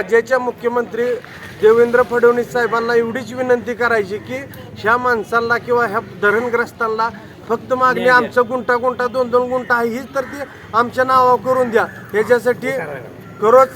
राज्याच्या मुख्यमंत्री देवेंद्र फडणवीस साहेबांना एवढीच विनंती करायची की ह्या माणसांना किंवा ह्या धरणग्रस्तांना फक्त मागणी आमचं गुंठा गुंठा दोन दोन गुंठा आहे हीच तर ती आमच्या नावावर करून द्या. ह्याच्यासाठी खरोच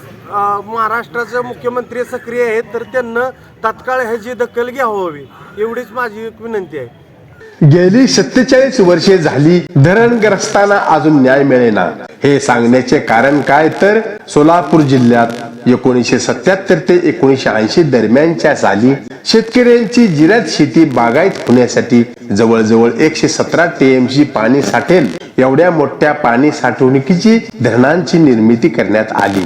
महाराष्ट्राचे मुख्यमंत्री सक्रिय आहेत तर त्यांना तात्काळ ह्याची दखल घ्यावी. एवढीच माझी एक विनंती आहे. गेली सत्तेचाळीस वर्षे झाली धरणग्रस्तांना अजून न्याय मिळेना. हे सांगण्याचे कारण काय तर सोलापूर जिल्ह्यात एकोणीसशे सत्याहत्तर ते एकोणीसशे ऐंशी दरम्यानच्या साली शेतकऱ्यांची जिरात शेती बागायत होण्यासाठी जवळजवळ एकशे सतरा टीएमसी पाणी साठेल एवढ्या मोठ्या पाणी साठवणुकीची धरणांची निर्मिती करण्यात आली.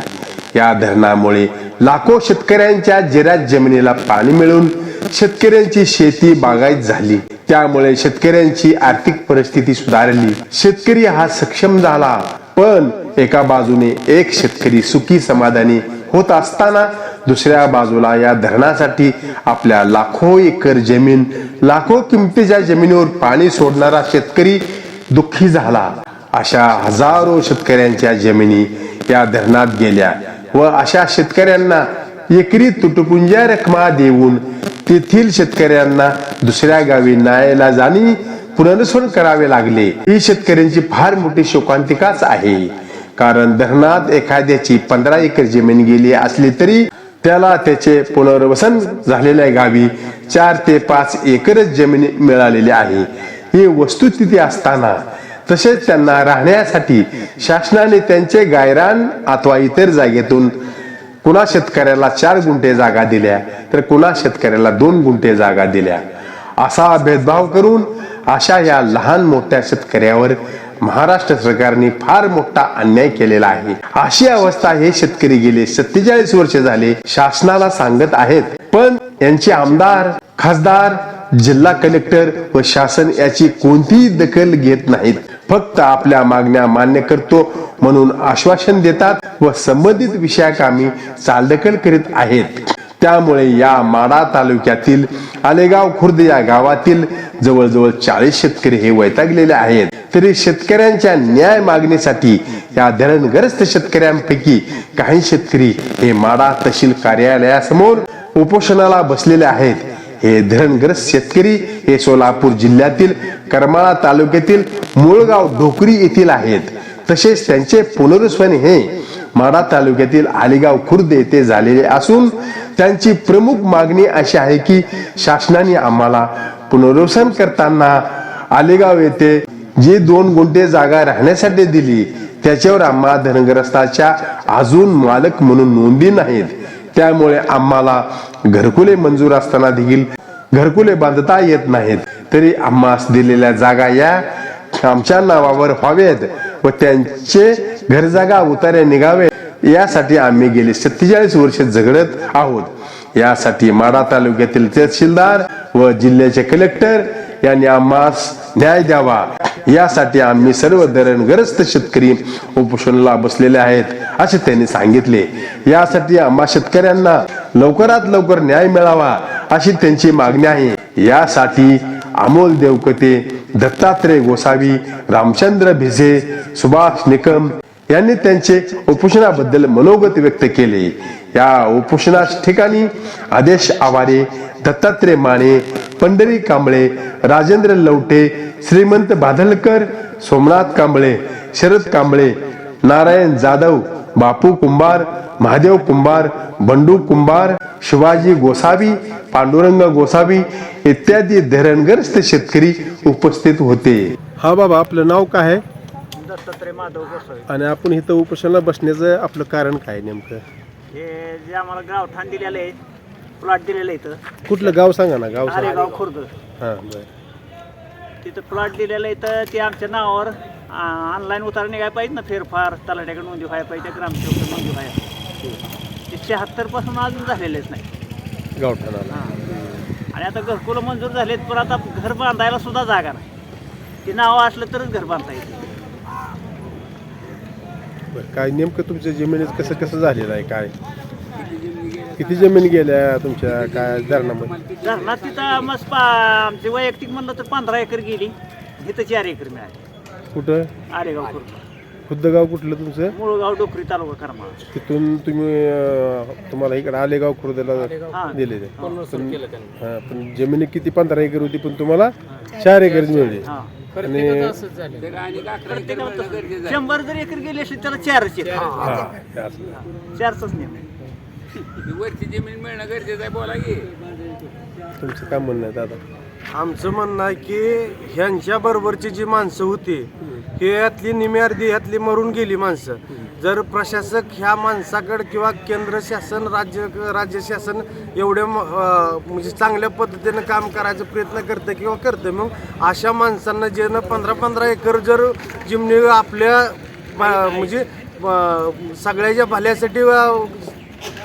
या धरणामुळे लाखो शेतकऱ्यांच्या जिरात जमिनीला पाणी मिळून शेतकऱ्यांची शेती बागायत झाली. त्यामुळे शेतकऱ्यांची आर्थिक परिस्थिती सुधारली. शेतकरी हा सक्षम झाला. पण एका बाजूने एक शेतकरी सुखी समाधानी होत असताना दुसऱ्या बाजूला या धरणासाठी आपल्या लाखो एकर जमीन लाखो किमतीच्या जमिनीवर पाणी सोडणारा शेतकरी दुःखी झाला. अशा हजारो शेतकऱ्यांच्या जमिनी या धरणात गेल्या व अशा शेतकऱ्यांना एकरी तुटपुंज्या रकमा देऊन तेथील शेतकऱ्यांना दुसऱ्या गावी न्यायला जाणी पुनर्वसन करावे लागले. ही शेतकऱ्यांची फार मोठी शोकांतिकाच आहे. कारण धरणात एखाद्याची पंधरा एकर जमीन गेली असली तरी त्याला त्याचे पुनर्वसन झालेल्या गावी चार ते पाच एकरच जमीन मिळालेली आहे. ही वस्तुस्थिती असताना तसेच त्यांना राहण्यासाठी शासनाने त्यांचे गायरान अथवा इतर जागेतून कुणा शेतकऱ्याला चार गुंठे जागा दिल्या तर कुणा शेतकऱ्याला दोन गुंठे जागा दिल्या. असा भेदभाव करून अशा या लहान मोठ्या शेतकऱ्यावर महाराष्ट्र सरकारने फार मोठा अन्याय केलेला आहे. अशी अवस्था हे शेतकरी गेले सत्तेचाळीस वर्ष झाले शासनाला सांगत आहेत. पण यांचे आमदार खासदार जिल्हा कलेक्टर व शासन याची कोणतीही दखल घेत नाहीत. फक्त आपल्या मागण्या मान्य करतो म्हणून आश्वासन देतात व संबंधित विषयाकामी चालदखल करीत आहेत. त्यामुळे या माडा तालुक्यातील आलेगाव खुर्द या गावातील जवळजवळ चाळीस शेतकरी हे वैतागलेले आहेत. तरी शेतकऱ्यांच्या न्याय मागणीसाठी या धरणग्रस्त शेतकऱ्यांपैकी काही शेतकरी हे माडा तहसील कार्यालयासमोर उपोषणाला बसलेले आहेत. हे धरणग्रस्त शेतकरी हे सोलापूर जिल्ह्यातील करमाळा तालुक्यातील मुळगाव ढोकरी येथील आहेत. तसेच त्यांचे पुनरुस्वन हे माडा तालुक्यातील आलेगाव खुर्द येथे झालेले असून त्यांची प्रमुख मागणी अशी आहे की शासनाने आम्हाला पुनर्वसन करताना आलेगाव येथे जे दोन गुंठे जागा राहण्यासाठी दिली त्याच्यावर आम्हा धनग्रस्ताच्या अजून मालक म्हणून नोंदी नाहीत. त्यामुळे आम्हाला घरकुले मंजूर असताना देखील घरकुले बांधता येत नाहीत. तरी आम्हास दिलेल्या जागा या आमच्या नावावर व्हावेत व त्यांचे घरजागा उतारे निघावे यासाठी आम्ही गेली सत्तेचाळीस वर्ष झगडत आहोत. यासाठी माडा तालुक्यातील तहसीलदार व जिल्ह्याचे कलेक्टर यांनी आम्हास न्याय द्यावा. यासाठी आम्ही सर्व धरणग्रस्त शेतकरी उपोषणाला बसलेले आहेत असे त्यांनी सांगितले. यासाठी आम्हा शेतकऱ्यांना लवकरात लवकर न्याय मिळावा अशी त्यांची मागणी आहे. यासाठी अमोल देवकते दत्तात्रय गोसावी रामचंद्र भिसे सुभाष निकम यांनी त्यांचे उपोषणाबद्दल मनोगत व्यक्त केले. या उपोषणा ठिकाणी आदेश आवारे दत्तात्रय माने पंढरी कांबळे राजेंद्र लवटे श्रीमंत बादलकर सोमनाथ कांबळे शरद कांबळे नारायण जाधव बापू कुंभार महादेव कुंभार बंडू कुंभार शिवाजी गोसावी पांडुरंग गोसावी इत्यादी धरणग्रस्त शेतकरी उपस्थित होते. हा बाबा आपलं नाव काय आहे? दत्तात्रय माधव गोसावी. आणि आपण इथं उपोषणाला बसण्याचं आपलं कारण काय नेमकं? हे जे आम्हाला गावठाण दिलेलं आहे प्लॉट दिलेलं इथं. कुठलं? गाव सांगा ना गाव सांगा. आरेगाव खुर्द. हा बरं. तिथं प्लॉट दिलेलं आहे तर ते आमच्या नावावर ऑनलाईन उतारा निघाय पाहिजे ना फेरफार तलाट्याकडे नोंदी व्हायला पाहिजे ग्रामसेवक नोंदी व्हायला ते शहात्तरपासून अजून झालेलेच नाही. गावठाणाला. हां. आणि आता घरकुलं मंजूर झालेत पण आता घर बांधायला सुद्धा जागा नाही. ते नाव असलं तरच घर बांधता येईल बरं काय नेमकं तुमच्या जमिनीत कसं कसं झालेलं आहे काय? किती जमीन गेल्या तुमच्या काय धरणामध्ये? धरणात तिथं मस्त पा आमची वैयक्तिक म्हणलं तर पंधरा एकर गेली. इथं चार एकर मिळाली. कुठं? आरेगाव खुर्द खुद्द गाव कुठलं तुमचं? मुळगाव डोकरी तालुका करमाळा. तिथून तुम्ही अं, तुम्हाला इकडे आलेगाव खुर्दला हा. दिलेले पण हा, पण जमिनी किती पंधरा एकर होती पण तुम्हाला चार एकर मिळाली. हा. आणि शंभर जर एकर गेली असेल त्याला चारच हा, असं. चारच. नियम वरची जमीन मिळणं गरजेचं आहे बोला की. तुमचं काय म्हणणं आहे दादा? आमचं म्हणणं आहे की ह्यांच्या बरोबरची जी माणसं होती ही यातली निम्मी अर्धी ह्यातली मरून गेली माणसं. जर प्रशासक ह्या माणसाकडे किंवा केंद्र शासन राज्य राज्य शासन एवढे म- अं, म्हणजे चांगल्या पद्धतीनं काम करायचा प्रयत्न करतं किंवा करतं मग अशा माणसांना ज्यानं पंधरा पंधरा एकर जर जिमनी आपल्या म्हणजे सगळ्याच्या भल्यासाठी अं,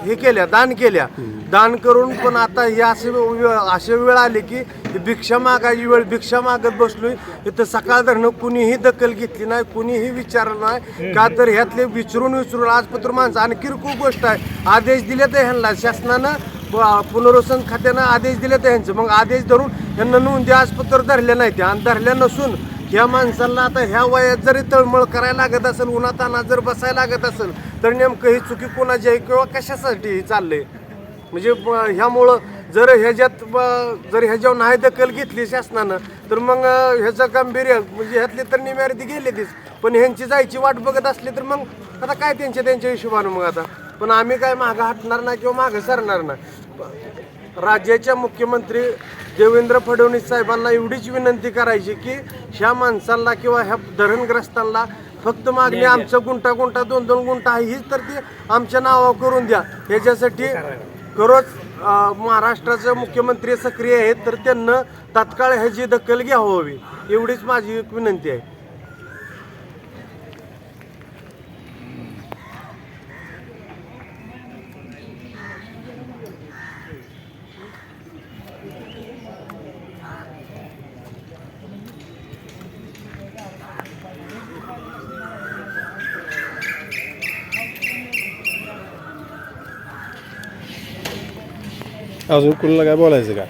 हे केल्या दान केल्या. दान करून पण आता ही असे वेळ वेळ आली की भिक्षा मागायची वेळ भिक्षा मागत बसलोय. इथं सकाळ धरणं कुणीही दखल घेतली नाही कुणीही विचारलं नाही. का तर ह्यातले विचारून विचारून आजपत्र माणसं आणि किरकोळ गोष्ट आहे. आदेश दिले तर ह्यांना शासनानं ब- पुनर्वसन खात्यानं आदेश दिले तर ह्यांचं. मग आदेश धरून यांना नोंदी आजपत्र धरले नाही ते आणि धरल्या नसून ह्या माणसाला आता ह्या वयात जरी तळमळ करायला लागत असेल उन्हाताना जर बसायला लागत असेल तर नेमकं ही चुकी कोणाची आहे किंवा कशासाठी हे चाललंय म्हणजे ह्यामुळं जर ह्याच्यात जर ह्याच्यावर नाही दखल घेतली शासनानं तर मग ह्याचं गांभीर्य म्हणजे ह्यातली तर निम्यार्थी गेलेलीच पण ह्यांची जायची वाट बघत असली तर मग आता काय त्यांच्या त्यांच्या हिशोबानं मग आता? पण आम्ही काय मागं हटणार नाही किंवा मागं सरणार नाही? राज्याच्या मुख्यमंत्री देवेंद्र फडणवीस साहेबांना एवढीच विनंती करायची की ह्या माणसांना किंवा ह्या धरणग्रस्तांना फक्त मागणी आमचं गुंठा गुंठा दोन दोन गुंठा आहे हीच तर ती आमच्या नावावर करून द्या. ह्याच्यासाठी खरोच महाराष्ट्राचे मुख्यमंत्री सक्रिय आहेत तर त्यांना तात्काळ ह्याची दखल घ्यावी. एवढीच माझी एक विनंती आहे. अजून कुणाला काय बोलायचं का?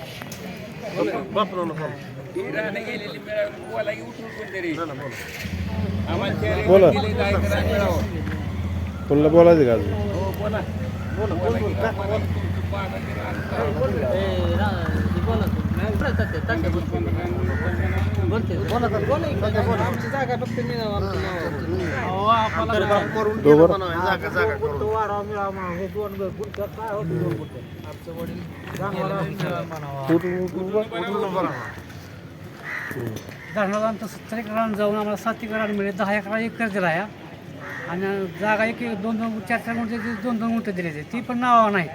ती राहणं गेलेली मिळावं बोला की उठून कोणतरी आम्हाला शहरी बोला. गेले काय करायला मिळावं कुणाला बोलायचं का अजून धरणाला आमचं सत्तर एकरानं जाऊन आम्हाला सात एकरानं मिळेल. दहा एकरा एकर दिला आहे आणि जागा एक एक दोन दोन चार चार गुंठे दोन दोन गुंठे दिले ती. पण नावा नाही.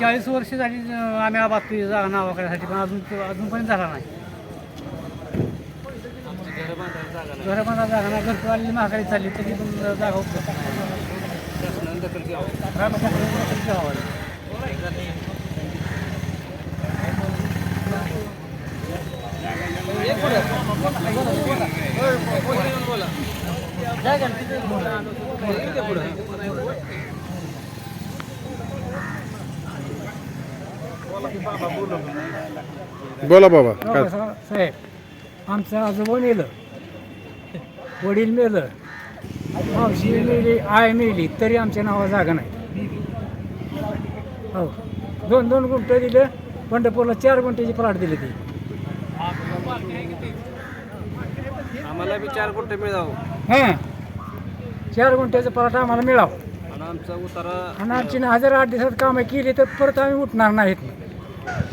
चाळीस वर्ष झाली आम्ही आबादतोय जागा नावा करायसाठी पण अजून अजूनपर्यंत झाला नाही. घर बांधा जागा नाही आलेली महागाई चालली तरी पण जागा उपलब्ध. बोला बाबा काय साहेब आमचं आजोबा मेलं वडील मेलं. मावशी मेली आय मेली तरी आमच्या नावा जागा नाही. हो. दोन दोन गुंठ दिलं पंढरपूरला चार गुंठ्याची प्लॉट दिली ती. आम्हाला बी चार गुंठे मिळावं. हां. चार गुंठ्याचं प्लॉट आम्हाला मिळावं. आणि आमचा उतारा आणि आमची हजार आठ दिवसात कामं केली तर परत आम्ही उठणार नाहीत.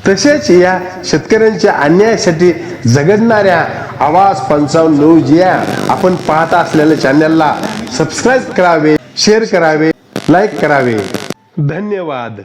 तसेच या शेतकऱ्यांच्या अन्यायासाठी झगडणाऱ्या आवाज पंचावन्न न्यूज या आपण पाहत असलेल्या चॅनलला सबस्क्राईब करावे शेअर करावे लाईक करावे. धन्यवाद.